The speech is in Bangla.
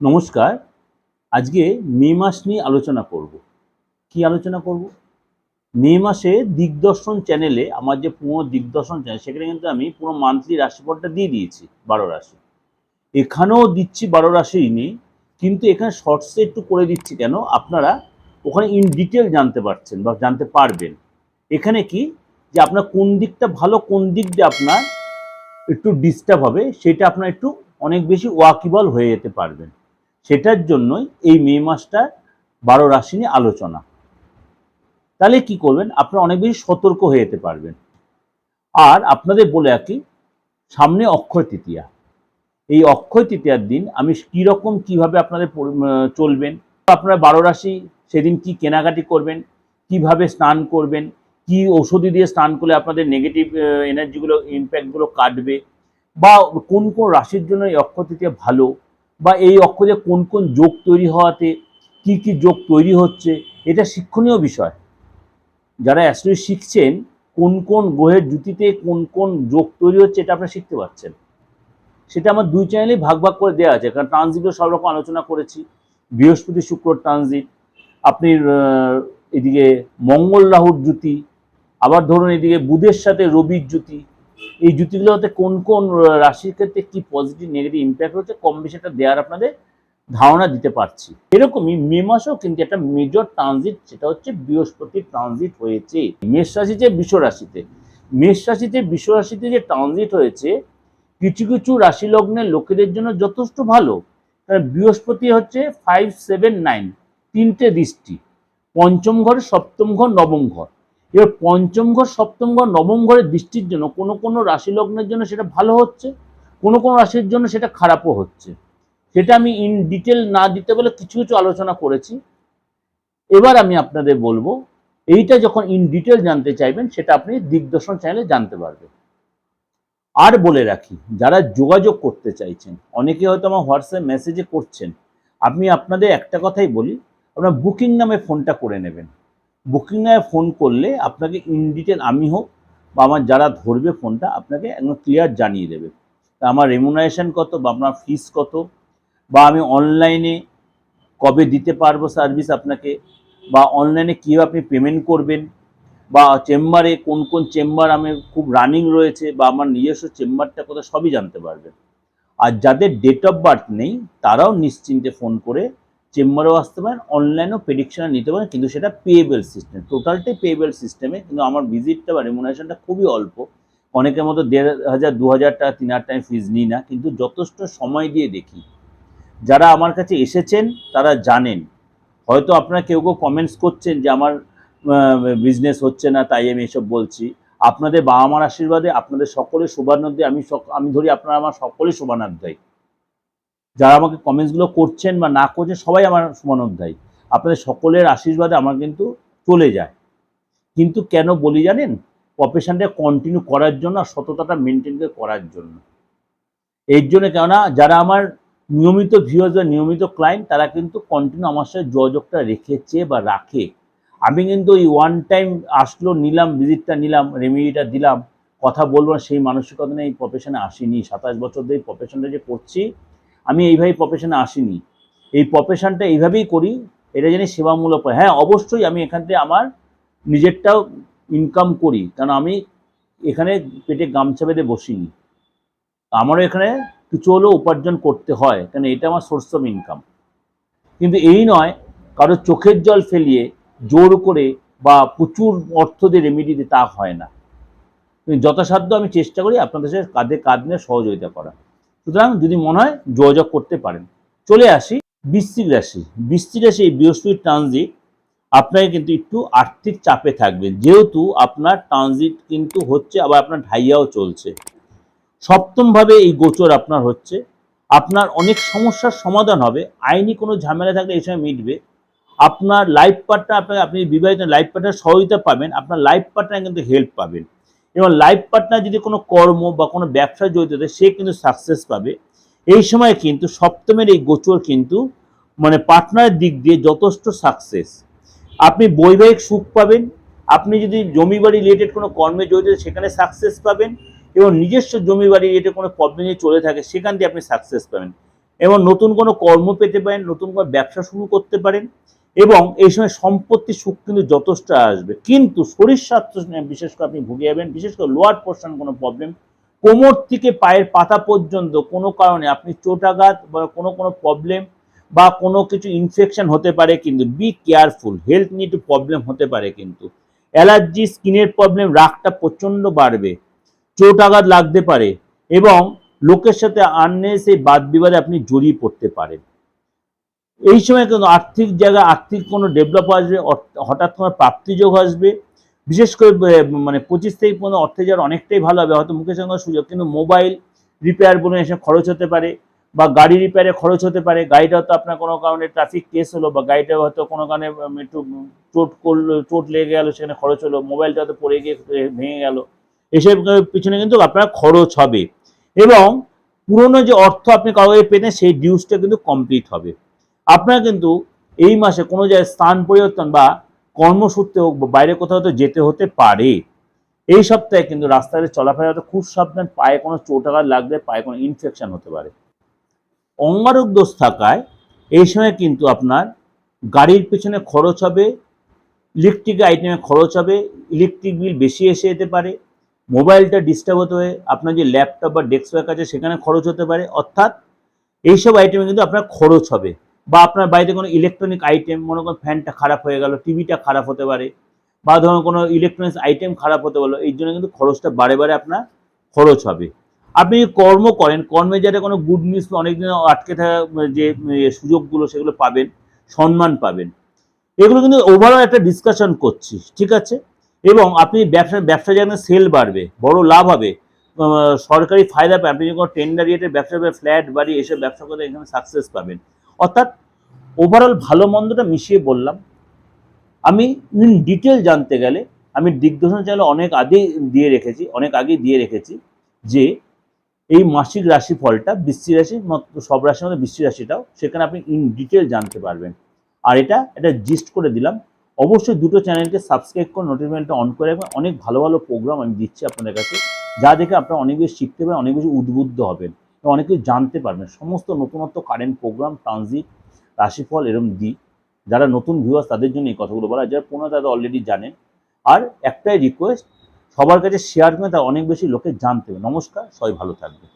নমস্কার। আজকে মে মাস নিয়ে আলোচনা করব। কি আলোচনা করব? মে মাসে দিগদর্শন চ্যানেলে, আমার যে পুরো দিগদর্শন চ্যানেল, সেখানে কিন্তু আমি পুরো মান্থলি রাশিফলটা দিয়ে দিয়েছি, বারো রাশি। এখানেও দিচ্ছি বারো রাশি নিয়ে, কিন্তু এখানে শর্টসে একটু করে দিচ্ছি কেন? আপনারা ওখানে ইন ডিটেল জানতে পারছেন বা জানতে পারবেন। এখানে কি? যে আপনার কোন দিকটা ভালো, কোন দিক দিয়ে আপনার একটু ডিস্টার্ব হবে, সেটা আপনার একটু অনেক বেশি ওয়াকিবল হয়ে যেতে পারবেন। সেটার জন্যই এই মে মাসটা বারো রাশি নিয়ে আলোচনা। তাহলে কি করবেন? আপনারা অনেক বেশি সতর্ক হয়ে যেতে পারবেন। আর আপনাদের বলে রাখি, সামনে অক্ষয় তৃতীয়া। এই অক্ষয় তৃতীয়ার দিন আমি কীরকম কীভাবে আপনাদের চলবেন? আপনারা বারো রাশি সেদিন কি কেনাকাটি করবেন? কীভাবে স্নান করবেন? কি ঔষধি দিয়ে স্নান করলে আপনাদের নেগেটিভ এনার্জিগুলো ইম্প্যাক্টগুলো কাটবে? বা কোন কোন রাশির জন্য এই অক্ষয় তৃতীয়া ভালো? বা এই অক্ষরে কোন কোন যোগ তৈরি হওয়াতে কি কি যোগ তৈরি হচ্ছে, এটা শিক্ষণীয় বিষয়। যারা অ্যাস্ট্রোলজি শিখছেন, কোন কোন গ্রহের জুতিতে কোন কোন যোগ তৈরি হচ্ছে, এটা আপনারা শিখতে পারছেন। সেটা আমার দুই চ্যানেলেই ভাগ ভাগ করে দেওয়া আছে, কারণ ট্রানজিটও সব রকম আলোচনা করেছি। বৃহস্পতি শুক্র ট্রানজিট আপনি এদিকে মঙ্গল রাহুর জুতি আবার ধরুন এদিকে বুধের সাথে রবির জুতি এই জুতিগুলোতে কোন কোন রাশির ক্ষেত্রে কি পজিটিভ নেগেটিভ ইম্প্যাক্ট হচ্ছে কম বেশি একটা দেওয়ার আপনাদের ধারণা দিতে পারছি। এরকমই মে মাসেও কিন্তু একটা মেজর ট্রানজিট সেটা হচ্ছে বৃহস্পতির ট্রানজিট হয়েছে। মেষ রাশিতে বিশ্ব রাশিতে, মেষ রাশিতে বিশ্ব রাশিতে যে ট্রানজিট হয়েছে, কিছু কিছু রাশি লগ্নের লোকেদের জন্য যথেষ্ট ভালো। কারণ বৃহস্পতি হচ্ছে ফাইভ সেভেন নাইন তিনটে দৃষ্টি, পঞ্চম ঘর, সপ্তম ঘর, নবম ঘর। এবার পঞ্চম ঘর, সপ্তম ঘর, নবম ঘরের দৃষ্টির জন্য কোনো কোনো রাশি লগ্নের জন্য সেটা ভালো হচ্ছে, কোনো কোনো রাশির জন্য সেটা খারাপও হচ্ছে। সেটা আমি ইন ডিটেল না দিতে বলে কিছু কিছু আলোচনা করেছি। এবার আমি আপনাদের বলব, এইটা যখন ইন ডিটেল জানতে চাইবেন, সেটা আপনি দিগদর্শন চ্যানেলে জানতে পারবেন। আর বলে রাখি, যারা যোগাযোগ করতে চাইছেন, অনেকে হয়তো আমার হোয়াটসঅ্যাপ মেসেজে করছেন আমি আপনাদের একটা কথাই বলি, আপনার বুকিং নামে ফোনটা করে নেবেন। বুকিং নামে ফোন করলে আপনাকে ইন ডিটেল আমি হোক বা আমার যারা ধরবে ফোনটা আপনাকে একদম ক্লিয়ার জানিয়ে দেবে। তা আমার রেমুনারেশন কত বা আপনার ফিস কত? বা আমি অনলাইনে কবে দিতে পারব সার্ভিস আপনাকে? বা অনলাইনে কীভাবে আপনি পেমেন্ট করবেন? বা চেম্বারে কোন কোন চেম্বার আমি খুব রানিং রয়েছে বা আমার নিজস্ব চেম্বারটা কোথায় সবই জানতে পারবেন। আর যাদের ডেট অফ বার্থ নেই, তারাও নিশ্চিন্তে ফোন করে চেম্বারেও আসতে পারেন, অনলাইনেও প্রেডিকশন নিতে পারেন, কিন্তু সেটা পেয়েবেল সিস্টেম টোটালটাই পেয়েবেল সিস্টেমে কিন্তু আমার ভিজিটটা বা রেমুনারেশনটা খুবই অল্প। অনেকের মতো দেড় হাজার, দু হাজার টাকা, তিন হাজার টাকা ফিজ নিই না, কিন্তু যথেষ্ট সময় দিয়ে দেখি। যারা আমার কাছে এসেছেন, তারা জানেন। হয়তো আপনারা কেউ কেউ কমেন্টস করছেন যে আমার বিজনেস হচ্ছে না, তাই আমি এসব বলছি। আপনাদের বাবা মার আশীর্বাদে, আপনাদের সকলের শোভানোধ্যায় আমি আমি ধরি আপনারা আমার সকলের শোভানোধ্যায় যারা আমাকে কমেন্টসগুলো করছেন বা না করছেন, সবাই আমার শোভানোধ্যায় আপনাদের সকলের আশীর্বাদে আমার কিন্তু চলে যায়। কিন্তু কেন বলি জানেন? প্রফেশনটা কন্টিনিউ করার জন্য আর সততাটা মেনটেন করে করার জন্য। এর জন্য কেননা, যারা আমার নিয়মিত ভিউয়ার্স বা নিয়মিত ক্লায়েন্ট তারা কিন্তু কন্টিনিউ আমার সাথে যোগাযোগটা রেখেছে বা রাখে। আমি কিন্তু ওই ওয়ান টাইম আসলো, নিলাম ভিজিটটা নিলাম রেমিডিটা দিলাম, কথা বলব সেই মানসিকতা নিয়ে এই প্রফেশনে আসিনি। সাতাশ বছর ধরে এই প্রফেশনটা যে করছি আমি এইভাবে প্রফেশনে আসিনি। এই প্রফেশনটা এইভাবেই করি, এটা জানি সেবামূলক হয়। হ্যাঁ অবশ্যই আমি এখান থেকে আমার নিজেরটাও ইনকাম করি, কারণ আমি এখানে পেটে গামছা বেঁধে বসিনি। আমারও এখানে কিছু হলেও উপার্জন করতে হয় কারণ এটা আমার সোর্স অফ ইনকাম কিন্তু এই নয়, কারও চোখের জল ফেলিয়ে জোর করে বা প্রচুর অর্থ দিয়ে রেমিডি দিয়ে তা হয় না। যথাসাধ্য আমি চেষ্টা করি আপনাদের সাথে কাঁধে কাঁধ নিয়ে সহযোগিতা করা সুতরাং যদি মনে হয় যোগাযোগ করতে পারেন। চলে আসি বৃশ্চিক রাশি। বৃশ্চিক রাশি এই বৃহস্পতির ট্রানজিট আপনাকে কিন্তু একটু আর্থিক চাপে থাকবে। যেহেতু আপনার ট্রানজিট কিন্তু হচ্ছে, আবার আপনার ঢাইয়াও চলছে। সপ্তমভাবে এই গোচর আপনার হচ্ছে। আপনার অনেক সমস্যার সমাধান হবে। আইনি কোনো ঝামেলা থাকলে এই সময় মিটবে। আপনার লাইফ পার্টনার আপনাকে, আপনি বিবাহিত লাইফ পার্টনার সহযোগিতা পাবেন। আপনার লাইফ পার্টনার কিন্তু হেল্প পাবেন। এবং লাইফ পার্টনার যদি কোনো কর্ম বা কোনো ব্যবসায় জড়িত থাকে, সে কিন্তু সাকসেস পাবে। এই সময় কিন্তু সপ্তমের এই গোচর কিন্তু মানে পার্টনারের দিক দিয়ে যথেষ্ট সাকসেস আপনি বৈবাহিক সুখ পাবেন, আপনি যদি জমি বাড়ি রিলেটেড কোনো কর্মে জড়িত সেখানে সাকসেস পাবেন এবং নিজস্ব জমি বাড়ি রিলেটেড কোনো প্রবলেম নিয়ে চলে থাকে, সেখান দিয়ে আপনি সাকসেস পাবেন। এবং নতুন কোনো কর্ম পেতে পারেন, নতুন কোনো ব্যবসা শুরু করতে পারেন এবং এই সময় সম্পত্তি সুখ কিন্তু যথেষ্ট আসবে। কিন্তু শরীর স্বাস্থ্য বিশেষ করে আপনি ভুগে যাবেন, বিশেষ করে লোয়ার পোর্শন কোনো প্রবলেম কোমর থেকে পায়ের পাতা পর্যন্ত কোনো কারণে আপনি চোটাঘাত বা কোনো কোনো প্রবলেম বা কোনো কিছু ইনফেকশন হতে পারে কিন্তু বি কেয়ারফুল হেলথ নিয়ে একটু প্রবলেম হতে পারে কিন্তু। অ্যালার্জি স্কিনের প্রবলেম রাগটা প্রচণ্ড বাড়বে, চোট আঘাত লাগতে পারে এবং লোকের সাথে আননে সেই বাদ বিবাদে আপনি জড়িয়ে পড়তে পারেন। এই সময় কিন্তু আর্থিক জায়গায় আর্থিক কোনো ডেভেলপ আসবে হঠাৎ কোনো প্রাপ্তিযোগ আসবে। বিশেষ করে মানে পঁচিশ থেকে পনেরো অর্থে যাওয়ার অনেকটাই ভালো হবে। হয়তো মুখের সঙ্গে সুযোগ, কিন্তু মোবাইল রিপেয়ার বলে এসে খরচ হতে পারে বা গাড়ি রিপেয়ারে খরচ হতে পারে। গাড়িটা হয়তো আপনার কোনো কারণে ট্রাফিক কেস হলো বা গাড়িটা হয়তো কোনো কারণে একটু চোট করল, চোট লেগে গেলো, সেখানে খরচ হলো মোবাইলটা হয়তো পড়ে গিয়ে ভেঙে গেল। এসব পিছনে কিন্তু আপনার খরচ হবে। এবং পুরনো যে অর্থ আপনি কাগজে পেতেন, সেই ডিউসটা কিন্তু কমপ্লিট হবে। আপনার কিন্তু এই মাসে কোনো জায়গায় স্থান পরিবর্তন বা কর্মসূত্রে হোক বা বাইরে কোথাও তো যেতে হতে পারে। এই সপ্তাহে কিন্তু রাস্তায় চলাফেরাতে খুব সাবধান, পায়ে কোনো চোটাঘাত লাগলে পায়ে কোনো ইনফেকশন হতে পারে। অঙ্গারক দোষ থাকায় এই সময় কিন্তু আপনার গাড়ির পেছনে খরচ হবে ইলেকট্রিক আইটেমে খরচ হবে ইলেকট্রিক বিল বেশি এসে যেতে পারে, মোবাইলটা ডিস্টার্ব হতে হবে আপনার যে ল্যাপটপ বা ডেস্কটপ আছে সেখানে খরচ হতে পারে, অর্থাৎ এইসব আইটেমে কিন্তু আপনার খরচ হবে। বা আপনার বাড়িতে কোনো ইলেকট্রনিক আইটেম মনে করুন ফ্যানটা খারাপ হয়ে গেল টিভিটা খারাপ হতে পারে, বা ধরুন কোনো ইলেকট্রনিক্স আইটেম খারাপ হতে পারল, এই জন্য কিন্তু খরচটা বারে বারে আপনার খরচ হবে। আপনি কর্ম করেন, কর্মে যাতে কোনো গুড নিউজ অনেকদিন আটকে থাকা যে সুযোগগুলো সেগুলো পাবেন, সম্মান পাবেন। এগুলো কিন্তু ওভারঅল একটা ডিসকাশন করছি, ঠিক আছে? এবং আপনি ব্যবসা ব্যবসা যেখানে সেল বাড়বে, বড় লাভ হবে সরকারি ফায়দা পাবেন আপনি যখন টেন্ডার রেটে ব্যবসা, ফ্ল্যাট, বাড়ি এসব ব্যবসা করে এখানে সাকসেস পাবেন। অর্থাৎ ওভারঅল ভালো মন্দটা মিশিয়ে বললাম। আমি ইন ডিটেল জানতে গেলে আমি দিগদর্শন চ্যানেলে অনেক আগে দিয়ে রেখেছি, অনেক আগে দিয়ে রেখেছি যে এই মাসিক রাশিফলটা বৃষ্টি রাশি সব রাশির মধ্যে বৃষ্টি রাশিটাও সেখানে আপনি ইন ডিটেল জানতে পারবেন। আর এটা এটা জিস্ট করে দিলাম। অবশ্যই দুটো চ্যানেলকে সাবস্ক্রাইব করে নোটিফিকেশনটা অন করে রাখবেন। অনেক ভালো ভালো প্রোগ্রাম আমি দিচ্ছি আপনাদের কাছে। যা দেখে আপনারা অনেক বেশি শিখতে পারেন অনেক বেশি উদ্বুদ্ধ হবেন। অনেক কিছু জানতে পারবেন। সমস্ত নতুনত্ব কারেন্ট প্রোগ্রাম ট্রানজিট রাশিফল এরম দিই। যারা নতুন ভিউয়ার্স তাদের জন্য এই কথাগুলো বলা যারা পুনরায় তারা অলরেডি জানেন। আর একটাই রিকোয়েস্ট সবার কাছে শেয়ার করে তারা অনেক বেশি লোকে জানতে হবে। নমস্কার, সবাই ভালো থাকবে